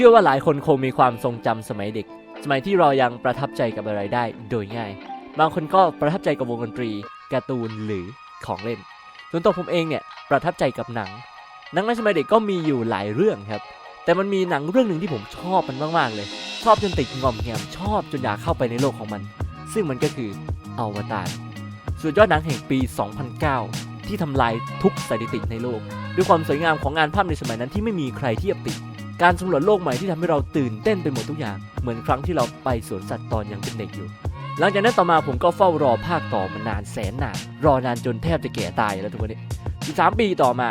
ชื่อว่าหลายคนคงมีความทรงจำสมัยเด็ก สมัยที่เรายังประทับใจกับอะไรได้โดยง่าย บางคนก็ประทับใจกับวงดนตรีการ์ตูนหรือของเล่นส่วนตัวผมเองเนี่ยประทับใจกับหนัง หนังในสมัยเด็กก็มีอยู่หลายเรื่องครับ แต่มันมีหนังเรื่องหนึ่งที่ผมชอบมันมากๆเลย ชอบจนติดงอมแงมชอบจนอยากเข้าไปในโลกของมัน ซึ่งมันก็คืออวตารสุดยอดหนังแห่งปี 2009 ที่ทำลายทุกสถิติในโลก ด้วยความสวยงามของงานภาพในสมัยนั้นที่ไม่มีใครเทียบติด การสำรวจโลกใหม่ที่ทำให้เราตื่นเต้นไปหมดทุกอย่าง เหมือนครั้งที่เราไปสวนสัตว์ตอนยังเป็นเด็กอยู่ หลังจากนั้นต่อมาผมก็เฝ้ารอภาคต่อมานานแสนนาน รอนานจนแทบจะแก่ตายแล้วทุกวันนี้13ปีต่อมา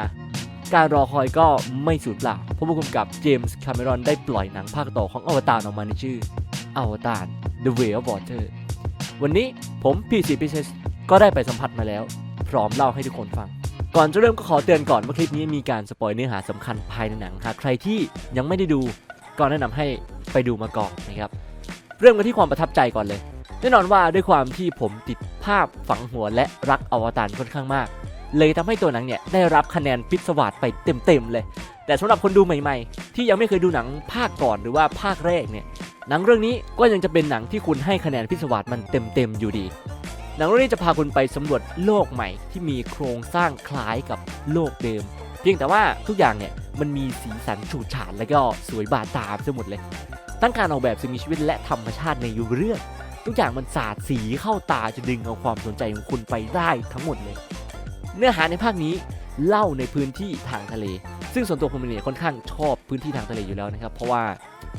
การรอคอยก็ไม่สูญเปล่าเพราะผู้กำกับเจมส์คาเมรอนได้ปล่อยหนังภาคต่อของอวตารออกมาในชื่ออวตาร The Way of Water วันนี้ผมพีซีพีเซก็ได้ไปสัมผัสมาแล้ว พร้อมเล่าให้ทุกคนฟัง ก่อนจะเริ่มก็ขอเตือนก่อนว่าคลิปนี้มีการสปอยเนื้อหาสำคัญภายในหนังหากใครที่ยังไม่ได้ดูก็แนะนำให้ไปดูมาก่อนนะครับ เริ่มกันที่ความประทับใจก่อนเลย แน่นอนว่าด้วยความที่ผมติดภาพฝังหัวและรักอวตารค่อนข้างมาก เลยทำให้ตัวหนังเนี่ยได้รับคะแนนพิศวาสไปเต็มๆเลย แต่สำหรับคนดูใหม่ๆ ที่ยังไม่เคยดูหนังภาคก่อนหรือว่าภาคแรกเนี่ยหนังเรื่องนี้ก็ยังจะเป็นหนังที่คุณให้คะแนนพิศวาสมันเต็มๆอยู่ดี หนังเรื่องนี้จะพาคุณไปสำรวจโลกใหม่ที่มีโครงสร้างคล้ายกับโลกเดิม เพียงแต่ว่าทุกอย่างเนี่ยมันมีสีสันฉูดฉาดและก็สวยบาดตาไปหมดเลยทั้งการออกแบบสิ่งมีชีวิตและธรรมชาติในยูเรื่อง ทุกอย่างมันสาดสีเข้าตาจะดึงเอาความสนใจของคุณไปได้ทั้งหมดเลย เนื้อหาในภาคนี้เล่าในพื้นที่ทางทะเล ซึ่งส่วนตัวผมเนี่ยค่อนข้างชอบพื้นที่ทางทะเลอยู่แล้วนะครับ เพราะว่า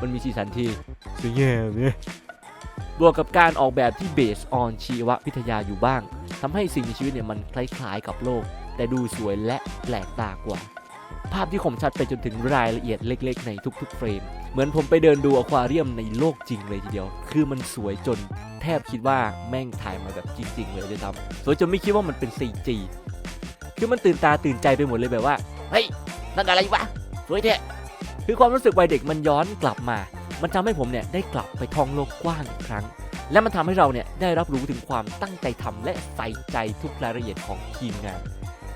มันมีสีสันที่สวยงามเนี่ย บวกกับการออกแบบที่เบสออนชีววิทยาอยู่บ้างทำให้สิ่งมีชีวิตเนี่ยมันคล้ายๆกับโลก แต่ดูสวยและแปลกตากว่า ภาพที่คมชัดไปจนถึงรายละเอียดเล็กๆ ในทุกๆเฟรม เหมือนผมไปเดินดูอควาเรียมในโลกจริงเลยทีเดียว คือมันสวยจนแทบคิดว่าแม่งถ่ายมาแบบจริง ๆ เลยด้วยซ้ำสวยจนไม่คิดว่ามันเป็น CG คือมันตื่นตาตื่นใจไปหมดเลยแบบว่า เฮ้ยนั่นอะไรวะสวยเทะคือความรู้สึกวัยเด็กมันย้อนกลับมา มันทำให้ผมเนี่ยได้กลับไปท่องโลกกว้างอีกครั้ง และมันทำให้เราเนี่ยได้รับรู้ถึงความตั้งใจทำและใส่ใจทุกรายละเอียดของทีมงาน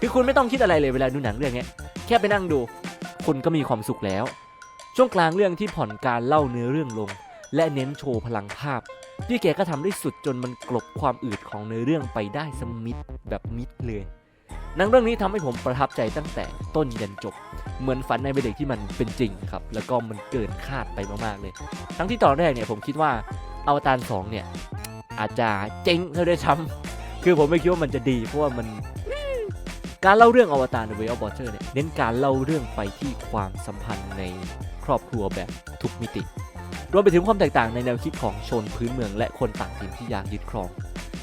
คือคุณไม่ต้องคิดอะไรเลยเวลาดูหนังเรื่องนี้แค่ไปนั่งดู คุณก็มีความสุขแล้ว ช่วงกลางเรื่องที่ผ่อนการเล่าเนื้อเรื่องลง และเน้นโชว์พลังภาพพี่แกก็ทำได้สุดจนมันกลบความอืดของเนื้อเรื่องไปได้สมิดแบบมิดเลย หนังเรื่องนี้ทำให้ผมประทับใจตั้งแต่ต้นยันจบ เหมือนฝันในวัยเด็กที่มันเป็นจริงครับ แล้วก็มันเกินคาดไปมากๆเลย ทั้งที่ตอนแรกเนี่ยผมคิดว่าอวตาร2เนี่ยอาจจะเจ๊งเท่าได้ซ้ำคือผมไม่คิดว่ามันจะดีเพราะว่ามันการเล่าเรื่องอวตาร The Way of Water เนี่ยเน้นการเล่าเรื่องไปที่ความสัมพันธ์ในครอบครัวแบบทุกมิติ รวมไปถึงความแตกต่างในแนวคิดของชนพื้นเมืองและคนต่างถิ่นที่อยากยึดครอง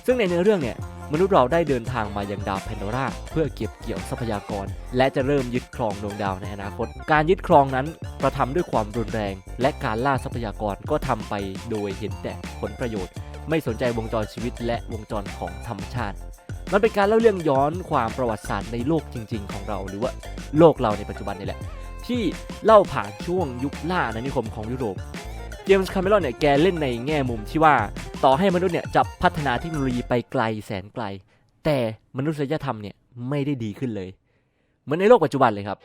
ซึ่งในเนื้อเรื่องเนี่ย มนุษย์เราได้เดินทางมายังดาวแพนโดราเพื่อเก็บเกี่ยวทรัพยากร และจะเริ่มยึดครองดวงดาวในอนาคต การยึดครองนั้นกระทำด้วยความรุนแรง และการล่าทรัพยากรก็ทำไปโดยเห็นแต่ผลประโยชน์ ไม่สนใจวงจรชีวิตและวงจรของธรรมชาติ มันเป็นการเล่าเรื่องย้อนความประวัติศาสตร์ในโลกจริง ๆ ของเรา หรือว่าโลกเราในปัจจุบันนี่แหละ ที่เล่าผ่านช่วงยุคล่าอาณานิคมของยุโรปเจมส์คาเมรอนเนี่ยแกเล่นในแง่มุมที่ว่า ต่อให้มนุษย์เนี่ยจะพัฒนาเทคโนโลยีไปไกลแสนไกล แต่มนุษยธรรมเนี่ยไม่ได้ดีขึ้นเลย เหมือนในโลกปัจจุบันเลยครับ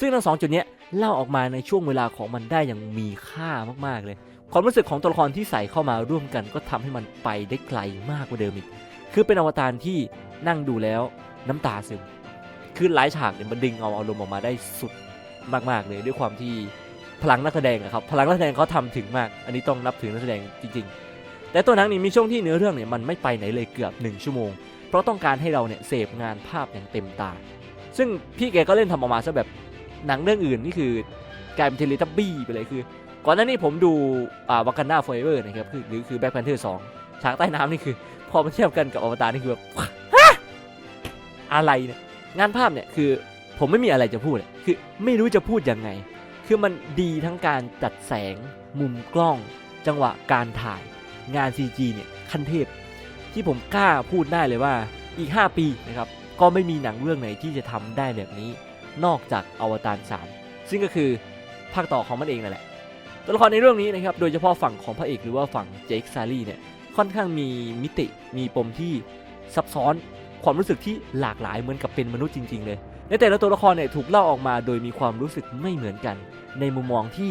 ซึ่งทั้งสองจุดเนี้ยเล่าออกมาในช่วงเวลาของมันได้อย่างมีค่ามากๆเลย ความรู้สึกของตัวละครที่ใส่เข้ามาร่วมกัน ก็ทำให้มันไปได้ไกลมากกว่าเดิมอีก คือเป็นอวตารที่นั่งดูแล้วน้ำตาซึม คือหลายฉากเนี่ยมันดึงเอาอารมณ์ออกมาได้สุดมากๆเลยด้วยความที่พลังนักแสดงอะครับ พลังนักแสดงเขาทำถึงมาก อันนี้ต้องนับถือนักแสดงจริงๆ แต่ตัวหนังนี่มีช่วงที่เนื้อเรื่องเนี่ยมันไม่ไปไหนเลยเกือบหนึ่งชั่วโมง เพราะต้องการให้เราเนี่ยเสพงานภาพอย่างเต็มตา ซึ่งพี่แกก็เล่นทำออกมาซะแบบหนังเรื่องอื่นนี่คือกลายเป็นเทเลทับบี้ไปเลยคือ ก่อนหน้านี้ผมดูอ่าวากันดาฟอเวอร์นะครับคือหรือคือแบ็คแพนเทอร์สองฉากใต้น้ำนี่คือ พอมาเทียบกันกับอวตารนี่คือแบบฮะอะไรเนี่ยงานภาพเนี่ยคือผมไม่มีอะไรจะพูดคือไม่รู้จะพูดยังไง คือมันดีทั้งการจัดแสง มุมกล้อง จังหวะการถ่าย งาน CG เนี่ยขั้นเทพ ที่ผมกล้าพูดได้เลยว่าอีก 5 ปีนะครับก็ไม่มีหนังเรื่องไหนที่จะทำได้แบบนี้ นอกจากอวตาร 3 ซึ่งก็คือภาคต่อของมันเองนั่นแหละตัวละครในเรื่องนี้นะครับโดยเฉพาะฝั่งของพระเอกหรือว่าฝั่งเจคซารีเนี่ยค่อนข้างมีมิติมีปมที่ซับซ้อนความรู้สึกที่หลากหลายเหมือนกับเป็นมนุษย์จริง ๆ เลย ในแต่ละตัวละครเนี่ยถูกเล่าออกมาโดยมีความรู้สึกไม่เหมือนกัน ในมุมมองที่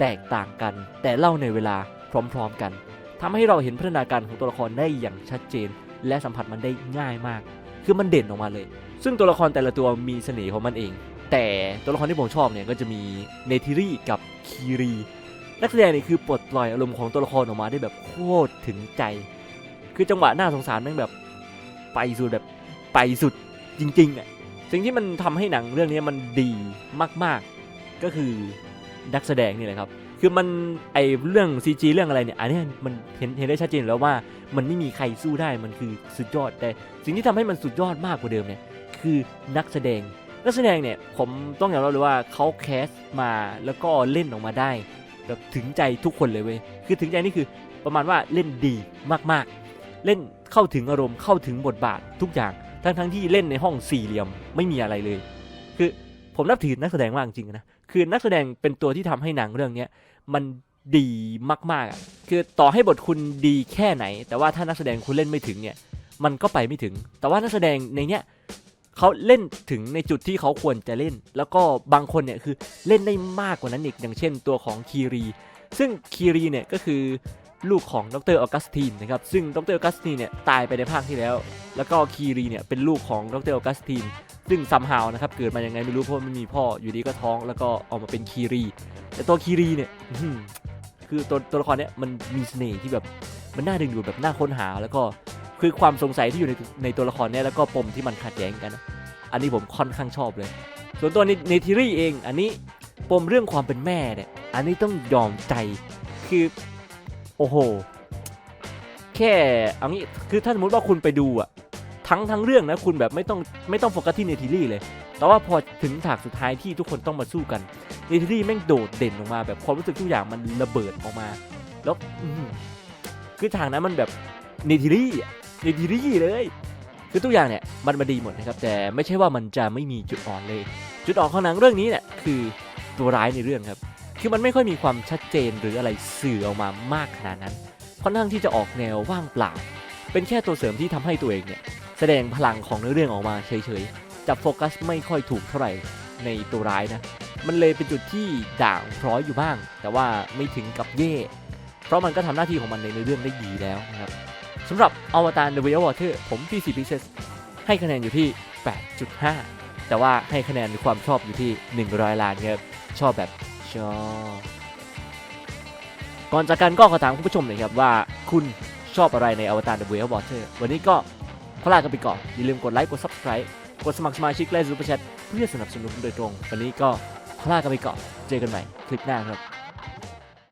แตกต่างกัน แต่เล่าในเวลาพร้อม ๆ กัน ทำให้เราเห็นพัฒนาการของตัวละครได้อย่างชัดเจน และสัมผัสมันได้ง่ายมาก คือมันเด่นออกมาเลย ซึ่งตัวละครแต่ละตัวมีเสน่ห์ของมันเอง แต่ตัวละครที่ผมชอบเนี่ยก็จะมีเนทิรี่กับคีรีนักแสดงนี่คือปลดปล่อยอารมณ์ของตัวละครออกมาได้แบบโคตรถึงใจ คือจังหวะน่าสงสารแม่งแบบไปสุดแบบไปสุดจริงๆอะสิ่งที่มันทำให้หนังเรื่องนี้มันดีมาก ๆ ก็คือนักแสดงนี่แหละครับ คือมันไอเรื่อง CG เรื่องอะไรเนี่ยอันนี้มันเห็นเห็นได้ชัดเจนแล้วว่ามันไม่มีใครสู้ได้มันคือสุดยอด แต่สิ่งที่ทำให้มันสุดยอดมากกว่าเดิมเนี่ยคือนักแสดงนักแสดงเนี่ยผมต้องยอมรับเลยว่าเขาแคสมาแล้วก็เล่นออกมาได้แบบถึงใจทุกคนเลยเว้ยคือถึงใจนี่คือประมาณว่าเล่นดีมากๆ เล่นเข้าถึงอารมณ์เข้าถึงบทบาททุกอย่างทั้งทั้งๆที่เล่นในห้องสี่เหลี่ยมไม่มีอะไรเลย คือผมนับถือนักแสดงมากจริงๆนะ คือนักแสดงเป็นตัวที่ทำให้หนังเรื่องเนี้ยมันดีมากๆอะคือต่อให้บทคุณดีแค่ไหน แต่ว่าถ้านักแสดงคุณเล่นไม่ถึงเนี่ย มันก็ไปไม่ถึง แต่ว่านักแสดงในเนี้ยเขาเล่นถึงในจุดที่เขาควรจะเล่น แล้วก็บางคนเนี่ยคือเล่นได้มากกว่านั้นอีก อย่างเช่นตัวของคีรี ซึ่งคีรีเนี่ยก็คือลูกของดรออกัสตินนะครับ ซึ่งดรออกัสตินเนี่ยตายไปในภาคที่แล้ว แล้วก็คีรีเนี่ยเป็นลูกของดรออกัสติน ซึ่งซัมฮาวนะครับเกิดมายังไงไม่รู้เพราะว่าไม่มีพ่ออยู่ดีก็ท้องแล้วก็ออกมาเป็นคีรี แต่ตัวคีรีเนี่ยคือตัวตัวละครเนี่ยมันมีเสน่ห์ที่แบบมันน่าดึงดูดแบบน่าค้นหา แล้วก็คือความสงสัยที่อยู่ในในตัวละครเนี่ยแล้วก็ปมที่มันขัดแย้งกันนะอันนี้ผมค่อนข้างชอบเลย ส่วนตัวในในทีรีเอง อันนี้ปมเรื่องความเป็นแม่เนี่ย อันนี้ต้องยอมใจคือโอ้โหแค่เอางี้คือถ้าสมมติว่าคุณไปดูอะ ทั้งทั้งเรื่องนะคุณแบบไม่ต้องไม่ต้องโฟกัสที่เนทิลี่เลย แต่ว่าพอถึงฉากสุดท้ายที่ทุกคนต้องมาสู้กันเนทิลี่แม่งโดดเด่นออกมาแบบความรู้สึกทุกอย่างมันระเบิดออกมา แล้วคือฉากนั้นมันแบบเนทิลี่เนทิลี่เลย คือทุกอย่างเนี่ยมันมาดีหมดนะครับ แต่ไม่ใช่ว่ามันจะไม่มีจุดอ่อนเลย จุดอ่อนของหนังเรื่องนี้เนี่ยคือตัวร้ายในเรื่องครับคือมันไม่ค่อยมีความชัดเจนหรืออะไรสื่อออกมามากขนาดนั้น ค่อนข้างที่จะออกแนวว่างเปล่า เป็นแค่ตัวเสริมที่ทำให้ตัวเองเนี่ย แสดงพลังของเนื้อเรื่องออกมาเฉยๆจับโฟกัสไม่ค่อยถูกเท่าไหร่ในตัวร้ายนะ มันเลยเป็นจุดที่ด่างพร้อยอยู่บ้าง แต่ว่าไม่ถึงกับเย่ เพราะมันก็ทำหน้าที่ของมันในเนื้อเรื่องได้ดีแล้วนะครับสำหรับอวตาร The Way of Water ผมพี่สีพิเศษให้คะแนนอยู่ที่ 8.5 แต่ว่าให้คะแนนความชอบอยู่ที่ 100 ล้านครับชอบแบบชอบก่อนจากกันก็ขอถามคุณผู้ชมหน่อยครับว่าคุณชอบอะไรในอวตาร The Way of Water วันนี้ก็ ลากันไปก่อน อย่าลืมกดไลค์ กด Subscribe กดสมัครสมาชิกและซูเปอร์แชทเพื่อสนับสนุนโดยตรง วันนี้ก็ขอลากันไปก่อน เจอกันใหม่คลิปหน้าครับ